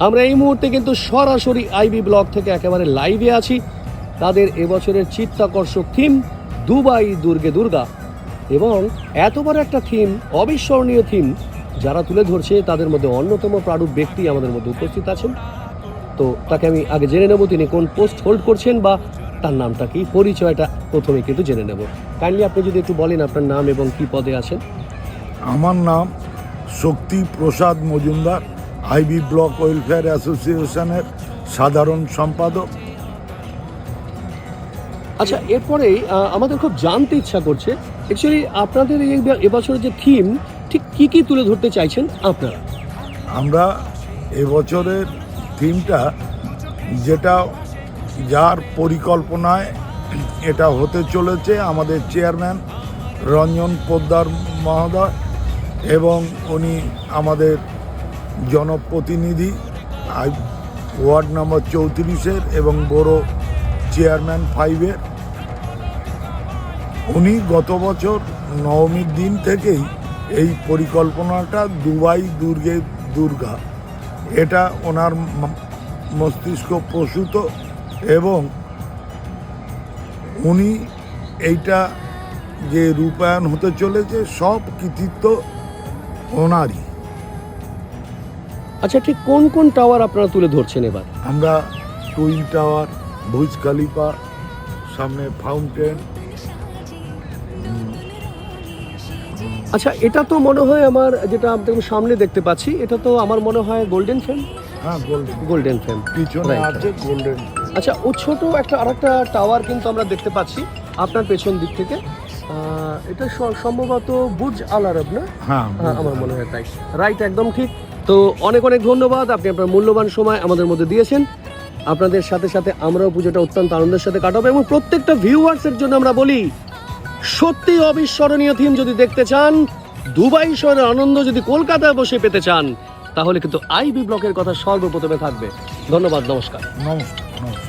আমরা এই মুহূর্তে কিন্তু সরাসরি আইবি ব্লক থেকে একেবারে লাইভে আছি। তাদের এবছরের চিত্তাকর্ষক থিম, দুবাই দুর্গে দুর্গা। এবং এত বড় একটা থিম, অবিস্মরণীয় থিম, যারা তুলে ধরছে, তাদের মধ্যে অন্যতম প্রারূপ ব্যক্তি আমাদের মধ্যে উপস্থিত আছেন। তো তাকে আমি আগে জেনে নেব, তিনি কোন পোস্ট হোল্ড করছেন বা তার নামটা কি, পরিচয়টা প্রথমে কিন্তু জেনে নেব। কাইন্ডলি আপনি যদি একটু বলেন আপনার নাম এবং কি পদে আছেন। আমার নাম Shakti Prasad Majumdar. IB block welfare অ্যাসোসিয়েশনের সাধারণ সম্পাদক। আচ্ছা এরপরেই আহ, আমাদের খুব জানতে ইচ্ছা করছে অ্যাকচুয়ালি আপনাদের এই এবছরের যে থিম ঠিক কি কি তুলে ধরতে চাইছেন আপনারা? আমরা এবছরের থিমটা যেটা যার পরিকল্পনায় এটা হতে চলেছে আমাদের চেয়ারম্যান রঞ্জন পোদ্দার মহোদয় এবং উনি আমাদের জনপ্রতিনিধি ওয়ার্ড নম্বর চৌত্রিশের এবং বড় চেয়ারম্যান ফাইভের। উনি গত বছর নবমীর দিন থেকেই এই পরিকল্পনাটা দুবাই দুর্গে দুর্গা। এটা ওনার মস্তিষ্ক প্রসূত এবং উনি এইটা যে রূপায়ণ হতে চলেছে সব কৃতিত্ব ওনারই। আচ্ছা ঠিক কোন কোন টাওয়ার আপনারা তুলে ধরছেন এবার? আমরা টুইন টাওয়ার ভুজ খালিফা সামনে ফাউন্টেন। আচ্ছা এটা তো মনে হয় আমার যেটা আপনাদের সামনে দেখতে পাচ্ছি এটা তো আমার মনে হয় গোল্ডেন ফ্রেম হ্যাঁ গোল্ডেন গোল্ডেন ফ্রেম পিছনে আছে গোল্ডেন আচ্ছা ও ছোট একটা আরেকটা টাওয়ার কিন্তু আমরা দেখতে পাচ্ছি আপনার পেছন দিক থেকে। এটা সম্ভবত বুর্জ আল আরব না? হ্যাঁ হ্যাঁ আমার মনে হয় তাই। রাইট একদম ঠিক। তো অনেক অনেক ধন্যবাদ আপনি আপনার মূল্যবান সময় আমাদের মধ্যে দিয়েছেন। আপনাদের সাথে সাথে আমরাও পুজোটা অত্যন্ত আনন্দের সাথে কাটাবো এবং প্রত্যেকটা ভিউয়ার্সের জন্য আমরা বলি সত্যি অবিস্মরণীয় থিম যদি দেখতে চান দুবাই শহরের আনন্দ যদি কলকাতায় বসে পেতে চান তাহলে কিন্তু আইবি ব্লকের কথা সর্বপ্রথমে থাকবে। ধন্যবাদ নমস্কার নমস্কার।